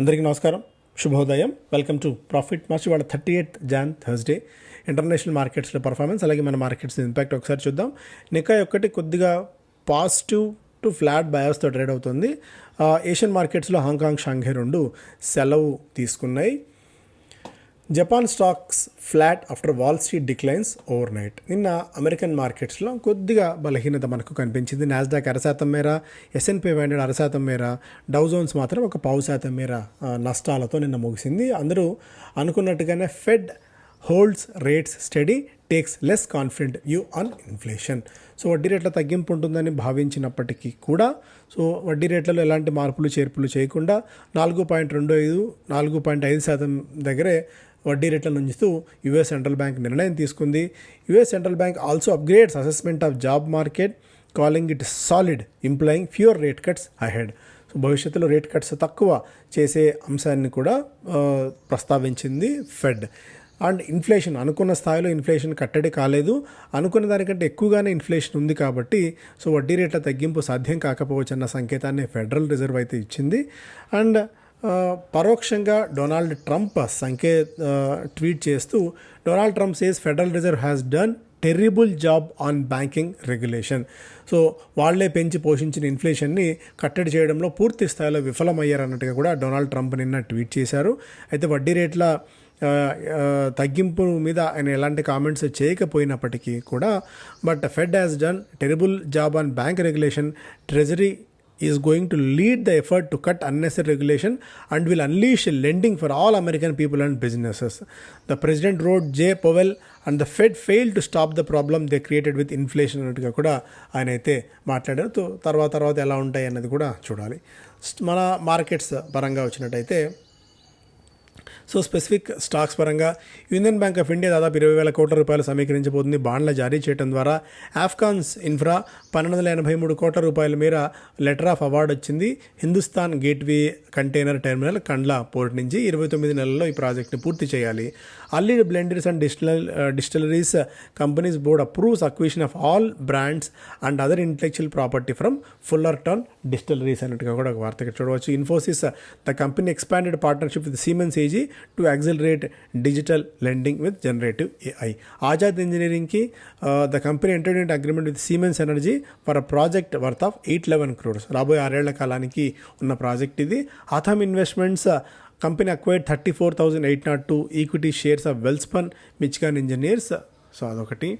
అందరికీ నమస్కారం. శుభోదయం. వెల్కమ్ టు ప్రాఫిట్ మార్చ్ వాళ్ళ thirty eighth Jan Thursday international మార్కెట్స్లో పర్ఫార్మెన్స్ అలాగే మన మార్కెట్స్ ఇంపాక్ట్ ఒకసారి చూద్దాం. నికాయ్ ఒక్కటి కొద్దిగా పాజిటివ్ టు ఫ్లాట్ బయాస్తో ట్రేడ్ అవుతుంది. ఏషియన్ మార్కెట్స్లో హాంకాంగ్ షాంఘై రెండు సెలవు తీసుకున్నాయి. Japan stocks flat after Wall Street declines overnight నిన్న అమెరికన్ మార్కెట్స్లో కొద్దిగా బలహీనత మనకు కనిపించింది. నాస్డాక్ అరశాతం మేర ఎస్ఎన్పి హండ్రెడ్ అరశాతం మేర డౌజోన్స్ మాత్రం ఒక పావు శాతం మేర నష్టాలతో నిన్న ముగిసింది. అందరూ అనుకున్నట్టుగానే Fed holds rates steady takes less confident view on inflation so వడ్డీ రేట్ల తగ్గింపు ఉంటుందని భావించినప్పటికీ కూడా సో వడ్డీ రేట్లలో ఎలాంటి మార్పులు చేర్పులు చేయకుండా నాలుగు పాయింట్ రెండు ఐదు నాలుగు పాయింట్ ఐదు శాతం దగ్గరే వడ్డీ రేట్లను ఉంచుతూ యుఎస్ సెంట్రల్ బ్యాంక్ నిర్ణయం తీసుకుంది. US central bank also upgrades assessment of job market calling it solid implying fewer rate cuts ahead so భవిష్యత్తులో రేట్ కట్స్ తక్కువ చేసే అంశాన్ని కూడా ప్రస్తావించింది ఫెడ్ అండ్ ఇన్ఫ్లేషన్ అనుకున్న స్థాయిలో ఇన్ఫ్లేషన్ కట్టడి కాలేదు. అనుకున్న దానికంటే ఎక్కువగానే ఇన్ఫ్లేషన్ ఉంది కాబట్టి సో వడ్డీ రేట్ల తగ్గింపు సాధ్యం కాకపోవచ్చు అన్న సంకేతాన్ని ఫెడరల్ రిజర్వ్ అయితే ఇచ్చింది. అండ్ పరోక్షంగా డొనాల్డ్ ట్రంప్ సంకే ట్వీట్ చేస్తూ Donald Trump says Federal Reserve has done terrible job on banking regulation so వాళ్ళే పెంచి పోషించిన ఇన్ఫ్లేషన్ని కట్టడి చేయడంలో పూర్తి స్థాయిలో విఫలమయ్యారన్నట్టుగా కూడా డొనాల్డ్ ట్రంప్ నిన్న ట్వీట్ చేశారు. అయితే వడ్డీ రేట్ల తగ్గింపు మీద ఆయన ఎలాంటి కామెంట్స్ చేయకపోయినప్పటికీ కూడా but Fed has done terrible job on bank regulation treasury is going to lead the effort to cut unnecessary regulation and will unleash lending for all American people and businesses. The president wrote J. Powell and the Fed failed to stop the problem they created with inflation అన్నట్టుగా కూడా ఆయన అయితే మాట్లాడారు తో- తర్వాత తర్వాత ఎలా ఉంటాయి అన్నది కూడా చూడాలి మన మార్కెట్స్ పరంగా వచ్చినట్టయితే సో స్పెసిఫిక్ స్టాక్స్ పరంగా యూనియన్ బ్యాంక్ ఆఫ్ ఇండియా దాదాపు ఇరవై వేల కోట్ల రూపాయలు సమీకరించబోతుంది. బాండ్ల జారీ చేయడం ద్వారా ఆఫ్ఘాన్స్ ఇన్ఫ్రా పన్నెండు వందల ఎనభై మూడు కోట్ల రూపాయల మేర లెటర్ ఆఫ్ అవార్డు వచ్చింది. Hindustan gateway container terminal Kandla port నుంచి ఇరవై తొమ్మిది నెలల్లో ఈ ప్రాజెక్ట్ని పూర్తి చేయాలి. Allied blenders and distil distilleries companies board approves acquisition of all brands and other intellectual property from Fullerton distilleries అన్నట్టుగా కూడా ఒక వార్తగా చూడవచ్చు. Infosys the company expanded partnership with Siemens AG to accelerate digital lending with generative AI Azad ఇంజనీరింగ్కి the company entered agreement with Siemens energy for a project worth of eight eleven crores రాబోయే ఆరేళ్ళ కాలానికి ఉన్న project ఇది. Authum investments company acquired thirty four thousand eight nought two equity shares of Welspun Michigan engineers so అదొకటి.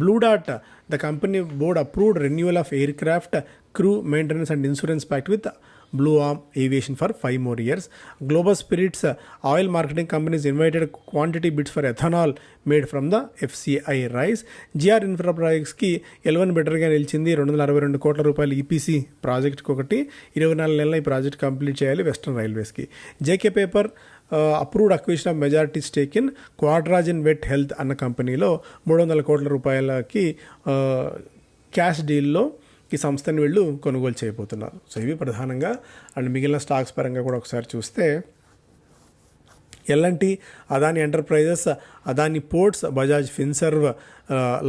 Blue dot the company board approved renewal of aircraft crew maintenance and insurance pact with Blue Arm aviation for five more years global spirits oil marketing companies invited quantity bids for ethanol made from the FCI rice GR infra ప్రాజెక్ట్స్కి eleven బెటర్గా నిలిచింది రెండు వందల అరవై రెండు కోట్ల రూపాయలు EPC ప్రాజెక్ట్కి ఒకటి. ఇరవై నాలుగు నెలల ఈ ప్రాజెక్ట్ కంప్లీట్ చేయాలి western రైల్వేస్కి JK paper approved acquisition of majority stake in Quadragen vet health అన్న కంపెనీలో మూడు వందల కోట్ల రూపాయలకి uh, క్యాష్ డీల్లో ఈ సంస్థని వీళ్ళు కొనుగోలు చేయబోతున్నారు. సో ఇవి ప్రధానంగా అండ్ మిగిలిన స్టాక్స్ పరంగా కూడా ఒకసారి చూస్తే L and T Adani enterprises Adani ports Bajaj Finserv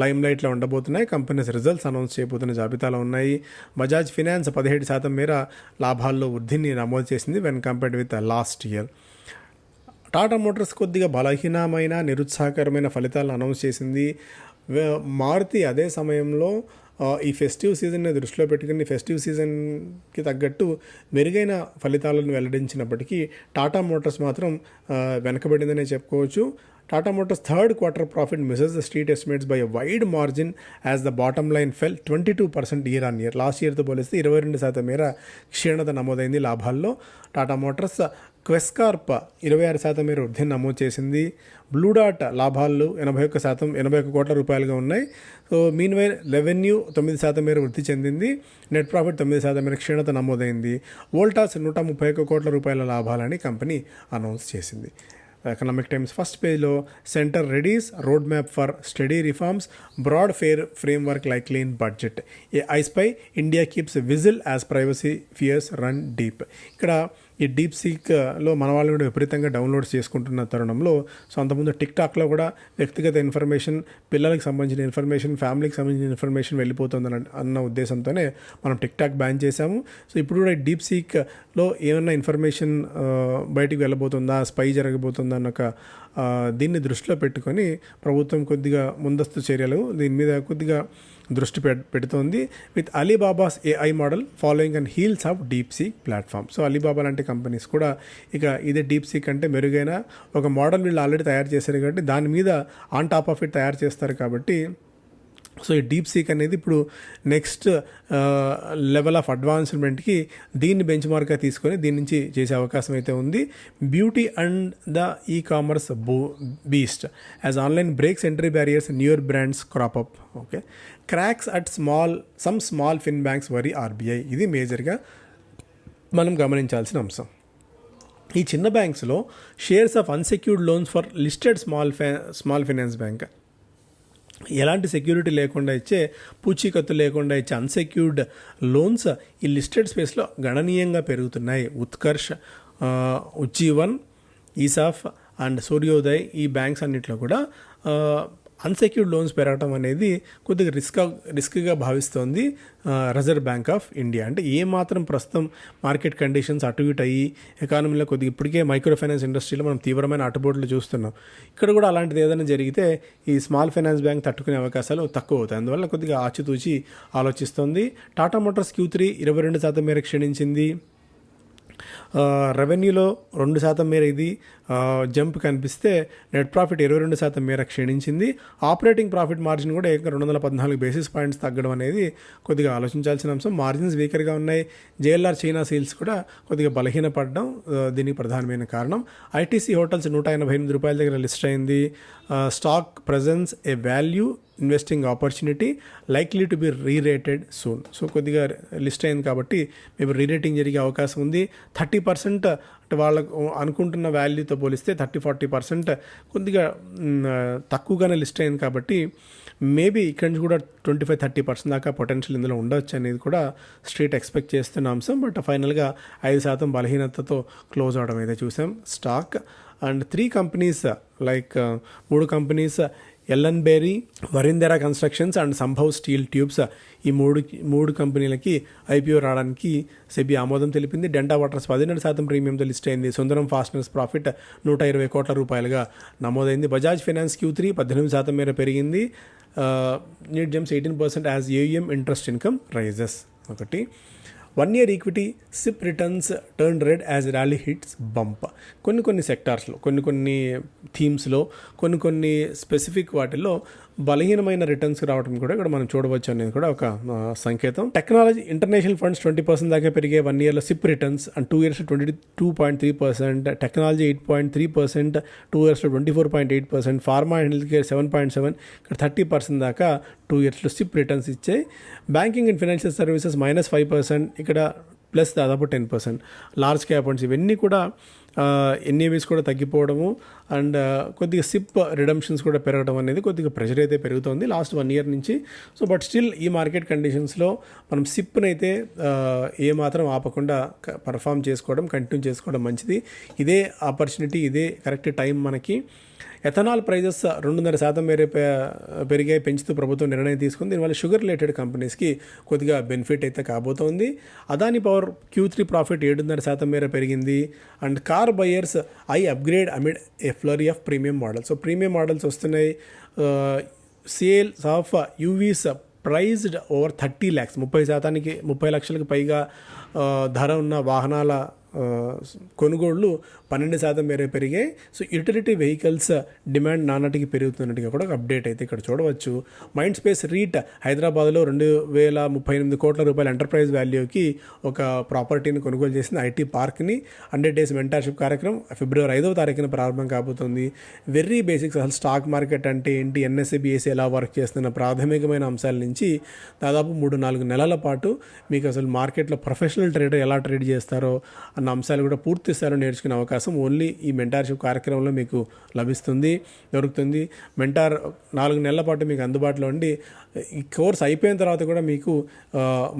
lime లైట్లో ఉండబోతున్నాయి. కంపెనీస్ రిజల్ట్స్ అనౌన్స్ చేయబోతున్న జాబితాలో ఉన్నాయి. బజాజ్ ఫినాన్స్ పదిహేడు శాతం మేర లాభాల్లో వృద్ధిని నమోదు చేసింది when compared with last year Tata motors కొద్దిగా బలహీనమైన నిరుత్సాహకరమైన ఫలితాలను అనౌన్స్ చేసింది. మారుతి అదే సమయంలో ఈ ఫెస్టివ్ సీజన్ని దృష్టిలో పెట్టుకుని ఫెస్టివ్ సీజన్కి తగ్గట్టు మెరుగైన ఫలితాలను వెల్లడించినప్పటికీ టాటా మోటార్స్ మాత్రం వెనకబడిందనే చెప్పుకోవచ్చు. Tata motors third quarter profit misses the street estimates by wide margin as the bottom line fell twenty two percent year on year last ఇయర్తో పోలిస్తే ఇరవై రెండు శాతం మేర క్షీణత నమోదైంది. లాభాల్లో టాటా మోటార్స్ క్వెస్కార్ప్ ఇరవై ఆరు శాతం మేర వృద్ధిని నమోదు చేసింది. బ్లూ డాట్ లాభాలు ఎనభై ఒక్క శాతం ఎనభై ఒక్క కోట్ల రూపాయలుగా ఉన్నాయి. సో మీన్ వైల్ రెవెన్యూ తొమ్మిది శాతం మేర వృద్ధి చెందింది. నెట్ ప్రాఫిట్ తొమ్మిది శాతం మేర క్షీణత నమోదైంది. వోల్టాస్ నూట ముప్పై ఒక్క కోట్ల రూపాయల లాభాలని కంపెనీ అనౌన్స్ చేసింది. ఎకనామిక్ టైమ్స్ ఫస్ట్ పేజ్లో centre readies road map for steady reforms broad fair framework like clean budget A I spy India keeps vigil as privacy fears run deep ఇక్కడ ఈ డీప్ సీక్లో మన వాళ్ళు కూడా విపరీతంగా డౌన్లోడ్స్ చేసుకుంటున్న తరుణంలో సో అంతకుముందు టిక్ టాక్లో కూడా వ్యక్తిగత ఇన్ఫర్మేషన్ పిల్లలకు సంబంధించిన ఇన్ఫర్మేషన్ ఫ్యామిలీకి సంబంధించిన ఇన్ఫర్మేషన్ వెళ్ళిపోతుందని అన్న ఉద్దేశంతోనే మనం టిక్ టాక్ బ్యాన్ చేశాము. సో ఇప్పుడు కూడా డీప్ సీక్లో ఏమన్నా ఇన్ఫర్మేషన్ బయటికి వెళ్ళబోతుందా స్పై జరగబోతుందా అన్న ఒక దీన్ని దృష్టిలో పెట్టుకొని ప్రభుత్వం కొద్దిగా ముందస్తు చర్యలు దీని మీద కొద్దిగా దృష్టి పెడుతోంది. With Alibaba's AI model following and heels of DeepSeek platform so Alibaba లాంటి కంపెనీస్ కూడా ఇక ఇదే డీప్ సీక్ అంటే మెరుగైన ఒక మోడల్ వీళ్ళు ఆల్రెడీ తయారు చేశారు కాబట్టి దాని మీద ఆన్ టాప్ ఆఫ్ ఇట్ తయారు చేస్తారు కాబట్టి సో ఈ డీప్ సీక్ అనేది ఇప్పుడు నెక్స్ట్ లెవెల్ ఆఫ్ అడ్వాన్స్మెంట్కి దీన్ని బెంచ్ మార్క్గా తీసుకొని దీని నుంచి చేసే అవకాశం అయితే ఉంది. Beauty and the ecommerce boo beast. As online breaks entry barriers newer brands crop up. Okay. Cracks at small some small fin banks worry RBI. ఇది మేజర్గా మనం గమనించాల్సిన అంశం. ఈ చిన్న బ్యాంక్స్లో shares of unsecured loans for listed small fi small finance bank. ఎలాంటి security లేకుండా ఇచ్చే పూచీకత్తు లేకుండా ఇచ్చే అన్సెక్యూర్డ్ లోన్స్ ఈ లిస్టెడ్ స్పేస్లో గణనీయంగా పెరుగుతున్నాయి. ఉత్కర్ష్ ఉజ్జీవన్ ఈసాఫ్ అండ్ సూర్యోదయ్ ఈ బ్యాంక్స్ అన్నిట్లో కూడా అన్సెక్యూర్డ్ లోన్స్ పెరగటం అనేది కొద్దిగా రిస్క్ రిస్క్గా భావిస్తోంది రిజర్వ్ బ్యాంక్ ఆఫ్ ఇండియా అంటే ఏ మాత్రం ప్రస్తుతం మార్కెట్ కండిషన్స్ అటు ఇటు అయ్యి ఎకానమీలో కొద్దిగా ఇప్పటికే మైక్రో ఫైనాన్స్ ఇండస్ట్రీలో మనం తీవ్రమైన అటుబోట్లు చూస్తున్నాం. ఇక్కడ కూడా అలాంటిది ఏదైనా జరిగితే ఈ స్మాల్ ఫైనాన్స్ బ్యాంక్ తట్టుకునే అవకాశాలు తక్కువ అవుతాయి. అందువల్ల కొద్దిగా ఆచితూచి ఆలోచిస్తోంది. టాటా మోటార్స్ క్యూ త్రీ ఇరవై రెండు శాతం మేర క్షీణించింది. రెవెన్యూలో రెండు శాతం మేర ఇది జంప్ కనిపిస్తే నెట్ ప్రాఫిట్ ఇరవై రెండు శాతం మేర క్షీణించింది. ఆపరేటింగ్ ప్రాఫిట్ మార్జిన్ కూడా ఏకంగా రెండు వందల పద్నాలుగు బేసిస్ పాయింట్స్ తగ్గడం అనేది కొద్దిగా ఆలోచించాల్సిన అంశం. మార్జిన్స్ వీకర్గా ఉన్నాయి. జేఎల్ఆర్ చైనా సీల్స్ కూడా కొద్దిగా బలహీనపడడం దీనికి ప్రధానమైన కారణం. ఐటీసీ హోటల్స్ నూట ఎనభై ఎనిమిది రూపాయల దగ్గర లిస్ట్ అయింది. Stock presence a value investing opportunity likely to be rerated soon so కొద్దిగా లిస్ట్ అయింది కాబట్టి మేము రీరేటింగ్ జరిగే అవకాశం ఉంది. థర్టీ పర్సెంట్ అంటే వాళ్ళకు అనుకుంటున్న వాల్యూతో పోలిస్తే థర్టీ ఫార్టీ పర్సెంట్ కొద్దిగా తక్కువగానే లిస్ట్ అయింది కాబట్టి మేబీ ఇక్కడి నుంచి కూడా ట్వంటీ ఫైవ్ థర్టీ పర్సెంట్ దాకా పొటెన్షియల్ ఇందులో ఉండొచ్చు అనేది కూడా స్ట్రీట్ ఎక్స్పెక్ట్ చేస్తున్న అంశం. బట్ ఫైనల్గా ఐదు శాతం బలహీనతతో క్లోజ్ అవడం అయితే చూసాం. Stock and three companies like మూడు companies LN బేరీ Varindera constructions and Sambhav steel tubes ఈ మూడు మూడు కంపెనీలకి ఐపీఓ రావడానికి సెబీ ఆమోదం తెలిపింది. డెంటా వాటర్స్ పదిహేడు శాతం ప్రీమియంతో లిస్ట్ అయింది. సుందరం ఫాస్టనర్స్ ప్రాఫిట్ నూట ఇరవై కోట్ల రూపాయలుగా నమోదైంది. బజాజ్ ఫైనాన్స్ క్యూ త్రీ పద్దెనిమిది శాతం మేర పెరిగింది. Neat Gems eighteen percent as AUM interest income rises. ఒకటి. One year equity SIP returns turn red as rally hits bump కొన్ని కొన్ని సెక్టార్స్లో కొన్ని కొన్ని థీమ్స్లో కొన్ని కొన్ని స్పెసిఫిక్ వాటిల్లో బలహీనమైన రిటర్న్స్ రావడం కూడా ఇక్కడ మనం చూడవచ్చు అనేది కూడా ఒక సంకేతం. Technology international funds twenty percent దాకా పెరిగే వన్ ఇయర్లో SIP returns and two years twenty two point three percent technology eight point three percent two ఇయర్స్లో twenty four point eight percent pharma and health care seven point seven ఇక్కడ thirty percent దాకా two ఇయర్స్లో SIP returns ఇచ్చాయి. Banking and financial services minus five percent ఇక్కడ plus దాదాపు ten percent. Large cap funds ఇవన్నీ కూడా ఎన్ఏవీస్ కూడా తగ్గిపోవడము అండ్ కొద్దిగా సిప్ రిడమ్షన్స్ కూడా పెరగడం అనేది కొద్దిగా ప్రెషర్ అయితే పెరుగుతుంది లాస్ట్ వన్ ఇయర్ నుంచి. సో బట్ స్టిల్ ఈ మార్కెట్ కండిషన్స్లో మనం సిప్ని అయితే ఏమాత్రం ఆపకుండా పర్ఫామ్ చేసుకోవడం కంటిన్యూ చేసుకోవడం మంచిది. ఇదే ఆపర్చునిటీ ఇదే కరెక్ట్ టైం మనకి. ఎథనాల్ ప్రైజెస్ రెండున్నర శాతం మేరే పెరిగాయి పెంచుతూ ప్రభుత్వం నిర్ణయం తీసుకుంది. దీనివల్ల షుగర్ రిలేటెడ్ కంపెనీస్కి కొద్దిగా బెనిఫిట్ అయితే కాబోతోంది. Adani power Q three profit ఏడున్నర శాతం మేర పెరిగింది. And car buyers eye upgrade amid a flurry of premium models. So premium models వస్తున్నాయి. Sales of UVs priced over thirty lakhs. ముప్పై శాతానికి ముప్పై లక్షలకు పైగా ధర ఉన్న వాహనాల కొనుగోళ్ళు పన్నెండు శాతం మేర పెరిగాయి. సో యూటిలిటీ వెహికల్స్ డిమాండ్ నానాటికి పెరుగుతున్నట్టుగా కూడా ఒక అప్డేట్ అయితే ఇక్కడ చూడవచ్చు. మైండ్ స్పేస్ రీట్ హైదరాబాద్లో రెండు వేల ముప్పై ఎనిమిది కోట్ల రూపాయల ఎంటర్ప్రైజ్ వాల్యూకి ఒక ప్రాపర్టీని కొనుగోలు చేసింది ఐటీ పార్క్ని హండ్రెడ్ డేస్ మెంటర్షిప్ కార్యక్రమం ఫిబ్రవరి ఐదవ తారీఖున ప్రారంభం కాబోతుంది. వెర్రీ బేసిక్స్ అసలు స్టాక్ మార్కెట్ అంటే ఏంటి? ఎన్ఎస్సిబిఎస్సి ఎలా వర్క్ చేస్తున్న ప్రాథమికమైన అంశాల నుంచి దాదాపు మూడు నాలుగు నెలల పాటు మీకు అసలు మార్కెట్లో ప్రొఫెషనల్ ట్రేడర్ ఎలా ట్రేడ్ చేస్తారో అన్న అంశాలు కూడా పూర్తి స్థాయిలో నేర్చుకునే అవకాశం ఓన్లీ ఈ మెంటార్షిప్ కార్యక్రమంలో మీకు లభిస్తుంది దొరుకుతుంది. మెంటార్ నాలుగు నెలల పాటు మీకు అందుబాటులో ఉండి ఈ కోర్స్ అయిపోయిన తర్వాత కూడా మీకు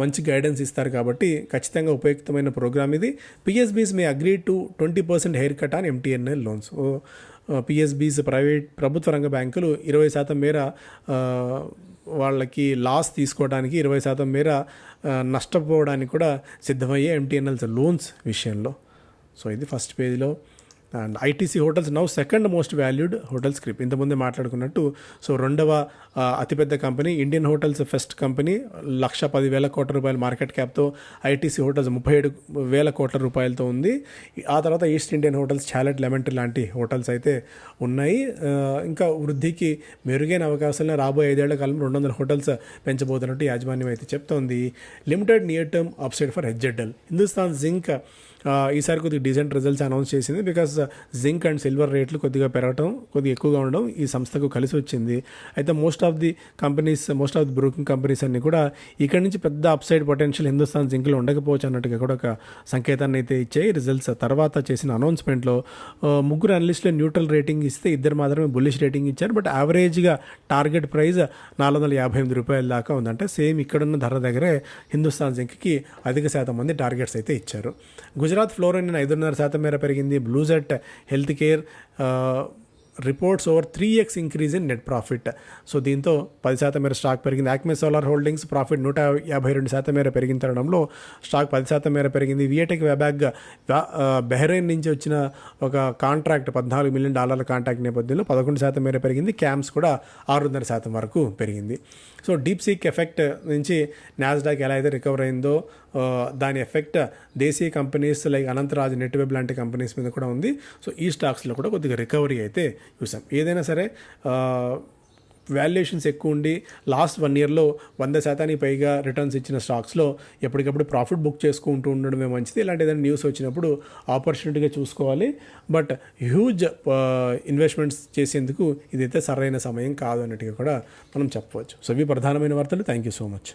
మంచి గైడెన్స్ ఇస్తారు కాబట్టి ఖచ్చితంగా ఉపయుక్తమైన ప్రోగ్రామ్ ఇది. PSBs may agree to twenty percent haircut on MTNL loans PSBs private ప్రభుత్వ రంగ బ్యాంకులు ఇరవై శాతం మేర వాళ్ళకి లాస్ తీసుకోవడానికి ఇరవై శాతం మేర నష్టపోవడానికి కూడా సిద్ధమయ్యే ఎంటీఎన్ఎల్స్ లోన్స్ విషయంలో. సో ఇది ఫస్ట్ పేజ్లో. And ITC hotels now second most valued hotels script ఇంతకుముందే మాట్లాడుకున్నట్టు సో రెండవ అతిపెద్ద company Indian hotels first company లక్ష పదివేల కోట్ల రూపాయల మార్కెట్ క్యాప్తో ఐటీసీ హోటల్స్ ముప్పై ఏడు వేల కోట్ల రూపాయలతో ఉంది. ఆ తర్వాత East Indian hotels Chalet Lemon Tree లాంటి హోటల్స్ అయితే ఉన్నాయి. ఇంకా వృద్ధికి మెరుగైన అవకాశాలను రాబోయే ఐదేళ్ళ కాలంలో రెండు వందల హోటల్స్ పెంచబోతున్నట్టు యాజమాన్యం అయితే చెప్తోంది. Limited near term upside for HZL Hindustan Zinc ఈసారి కొద్దిగా డీసెంట్ రిజల్ట్స్ అనౌన్స్ చేసింది బికాస్ జింక్ అండ్ సిల్వర్ రేట్లు కొద్దిగా పెరగడం కొద్దిగా ఎక్కువగా ఉండడం ఈ సంస్థకు కలిసి వచ్చింది. అయితే most of the companies most of the broking companies అన్ని కూడా ఇక్కడ నుంచి పెద్ద అప్సైడ్ పొటెన్షియల్ హిందుస్థాన్ జింక్లో ఉండకపోవచ్చు అన్నట్టుగా కూడా ఒక సంకేతాన్ని అయితే ఇచ్చాయి. రిజల్ట్స్ తర్వాత చేసిన అనౌన్స్మెంట్లో ముగ్గురు అనలిస్టులు న్యూట్రల్ రేటింగ్ ఇస్తే ఇద్దరు మాత్రమే బుల్లిష్ రేటింగ్ ఇచ్చారు. బట్ యావరేజ్గా టార్గెట్ ప్రైస్ నాలుగు వందల యాభై ఎనిమిది రూపాయల దాకా ఉందంటే. సేమ్ ఇక్కడున్న ధర దగ్గరే హిందుస్థాన్ జింక్కి అధిక శాతం మంది టార్గెట్స్ అయితే ఇచ్చారు. గుజరాత్ ఫ్లోరైన్ ఐదున్నర శాతం మేర పెరిగింది. Blue Jet health care reports over three x increase in net profit so దీంతో పది శాతం మేర స్టాక్ పెరిగింది. యాక్మే సోలార్ హోల్డింగ్స్ ప్రాఫిట్ నూట యాభై రెండు శాతం మేర పెరిగిన తరుణంలో స్టాక్ పది శాతం మేర పెరిగింది. వియటెక్ వెబ్యాగ్ బెహ్రెయిన్ నుంచి వచ్చిన ఒక కాంట్రాక్ట్ పద్నాలుగు మిలియన్ డాలర్ల కాంట్రాక్ట్ నేపథ్యంలో పదకొండు శాతం మేర పెరిగింది. క్యామ్స్ కూడా ఆరున్నర శాతం వరకు పెరిగింది. సో డీప్ సీక్ ఎఫెక్ట్ నుంచి నాస్డాక్ ఎలా అయితే రికవర్ అయిందో దాని ఎఫెక్ట్ దేశీయ కంపెనీస్ లైక్ అనంతరాజ్ నెట్వెబ్ లాంటి కంపెనీస్ మీద కూడా ఉంది. సో ఈ స్టాక్స్లో కూడా కొద్దిగా రికవరీ అయితే చూసాం. ఏదైనా సరే వాల్యుయేషన్స్ ఎక్కువ ఉండి లాస్ట్ వన్ ఇయర్లో వంద శాతానికి పైగా రిటర్న్స్ ఇచ్చిన స్టాక్స్లో ఎప్పటికప్పుడు ప్రాఫిట్ బుక్ చేసుకుంటూ ఉండడమే మంచిది. ఇలాంటి ఏదైనా న్యూస్ వచ్చినప్పుడు ఆపర్చునిటీగా చూసుకోవాలి. బట్ హ్యూజ్ ఇన్వెస్ట్మెంట్స్ చేసేందుకు ఇదైతే సరైన సమయం కాదు అన్నట్టుగా కూడా మనం చెప్పవచ్చు. సో ఇవి ప్రధానమైన వార్తలు. Thank you so much